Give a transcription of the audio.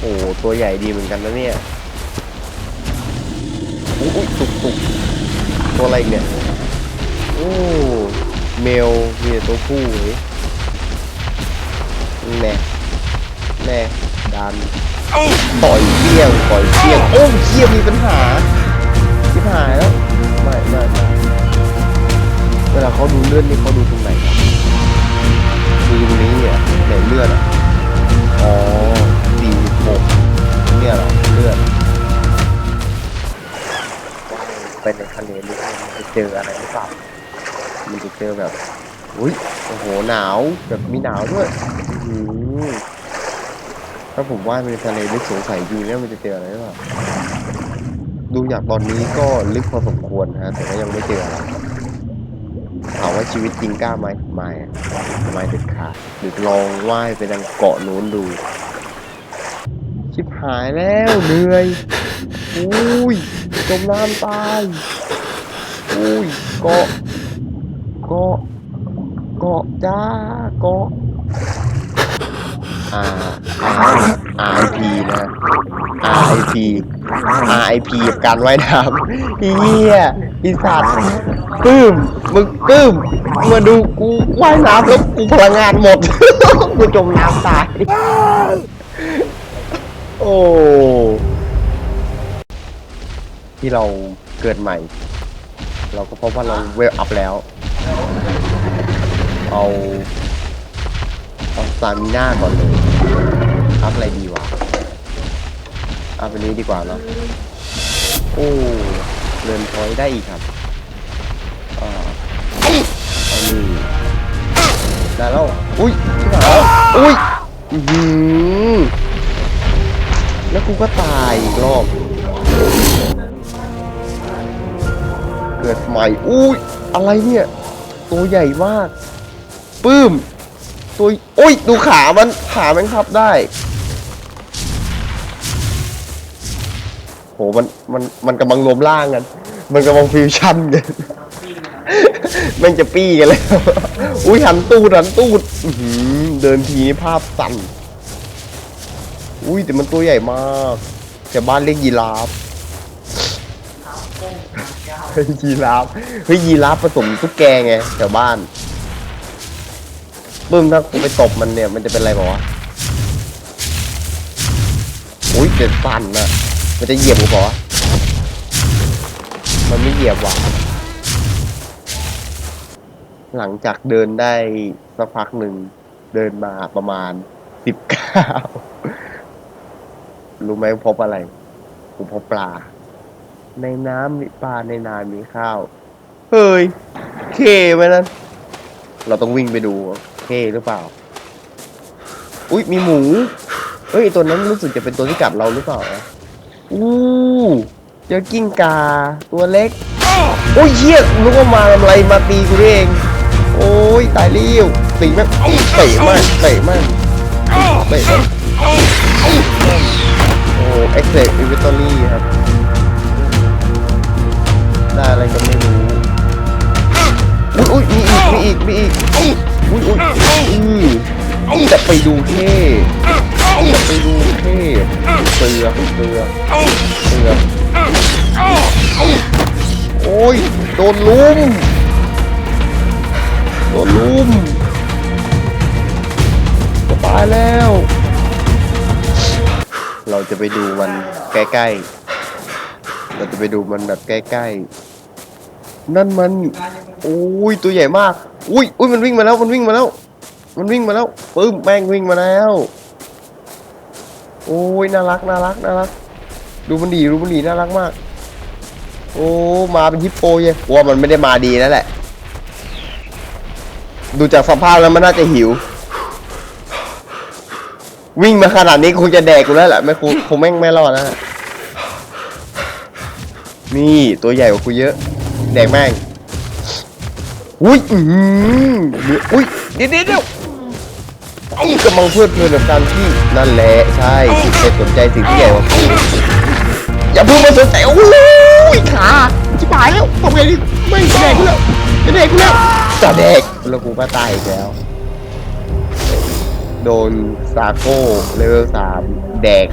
โอ้ตัวใหญ่ดีเหมือนกันนะเนี่ยอุ๊ยตุกตุกตัวอะไรอีกเนี่ยโอ้เมลมีแต่ตัวผู้เลยแน่แน่ดันต่อยเปี้ยงต่อยเปี้ยงโอ้เชี่ยงมีปัญหาชิบหายแล้วไม่ไม่ไม่เวลาเขาดูเลือดนี่เขาดูตรงไหนดูตรงนี้อะไหนเลือดอะอ๋อ ไปในทะเลลึกมันจะเจออะไรหรือเปล่ามันจะเจอแบบอุ้ยโอ้โหหนาวแบบมีหนาวด้วยอือถ้าผมว่ายไปในทะเลลึกสงสัยจริงแล้วมันจะเจออะไรหรือเปล่าดูจากตอนนี้ก็ลึกพอสมควรฮะแต่ก็ยังไม่เจออะไรถามว่าชีวิตจริงกล้าไหมไม่ไม่เด็ดขาดหรือลองว่ายไปดังเกาะโน้นดู ชิบหายแล้วเหนื่อย อุ้ยจมน้ำตายอุ้ยเกาะเกาะเกาะจ้าเกาะ R R I P นะ R I P R I P กับการว่ายน้ำเฮียอีสัตว์กึ้มมึงกึ้มมาดูกูว่ายน้ำแล้วกูพลังงานหมด กูจมน้ำตาย โอ้ ที่เราเกิดใหม่ เราก็พบว่าเราเวลอัพแล้ว เอาเอาสตามิน่าก่อนเลยอัพอะไรดีวะอัพอันนี้ดีกว่าเนาะโอ้เดินพอยต์ได้อีกครับอ่าเอานี่ได้แล้วอุ้ยชิบหายแล้วอุ้ยอือหือแล้วกูก็ตายอีกรอบ ดใหม่อุ้ยอะไรเนี่ย ตัวใหญ่มากปื้ม ตัวโอ้ยดูขามันขามันพับได้ โหมันมันมันกำลังรวมร่างกัน มันกำลังฟิวชั่นกันมันจะปี้กันแล้วอุ้ยหันตูดหันตู้เดินทีนี่ภาพสั่นอุ้ยแต่มันตัวใหญ่มากแต่บ้านเรียกยีราฟ เฮ้ยยีราฟเฮ้ยยีราฟผสมตุ๊กแกไงแถวบ้านปึ้มถ้ากูไปตบมันเนี่ยมันจะเป็นอะไรบอกวะอุ้ยเจ็ดสั่นอะมันจะเหยียบกูบอกวะมันไม่เหยียบว่ะหลังจากเดินได้สักพักหนึ่งเดินมาประมาณสิบเก้ารู้ไหมพบอะไรกูพบปลา ในน้ำมีปลาในนามีข้าว เฮ้ยเคไหมนั้น เราต้องวิ่งไปดูว่าเคหรือเปล่า อุ๊ยมีหมู เฮ้ยตัวนั้นรู้สึกจะเป็นตัวที่กัดเราหรือเปล่านะอู้เจอกิ้งกา ตัวเล็ก โอ้ยเชี่ยนึกว่ามาทำอะไรมาตีกูเอง โอ้ยตายเลี้ยวตีแม่งเตะมากเตะมากเตะมากโอ้เอ็กเซกอินเวนทอรี่ครับ ได้อะไรก็ไม่รู้อุ้ยอุ้ยมีอีกมีอีกมีอีกอุ้ยอุ้ยอือจะไปดูเท่จะไปดูเท่เสือเสือเสือโอ้ยโดนลุมโดนลุมจะตายแล้ว เราจะไปดูมันใกล้ๆเราจะไปดูมันแบบใกล้ๆ นั่นมันโอ้ยตัวใหญ่มากอุ้ยอุ้ยมันวิ่งมาแล้วมันวิ่งมาแล้ว มันวิ่งมาแล้วปึ้มแม่งวิ่งมาแล้วโอ้ยน่ารักน่ารักน่ารัก ดูมันดีดูมันดีน่ารักมาก โอ้มาเป็นฮิปโปเลยว่ามันไม่ได้มาดีแล้วแหละ ดูจากสภาพแล้วมันน่าจะหิว วิ่งมาขนาดนี้คงจะแดกกูแล้วแหละไม่คงคงแม่งไม่รอดนะนี่ตัวใหญ่กว่ากูเยอะ แดกแม่งอุ้ยอืออุ้ยเดี๋ยวเดี๋ยวเดี๋ยวไอ้กำลังเพลิดเพลินกับการที่นั่นแหละใช่ที่ไปสนใจสิ่งที่ใหญ่กว่าอย่าเพิ่งมาสนใจโอ้ยขาชิบหายแล้วทำไงดีไม่แดกกูแล้วจะแดกกูแล้วจะแดกแล้วกูก็ตายอีกแล้ว โดนซาโก้เลเวลสามแดก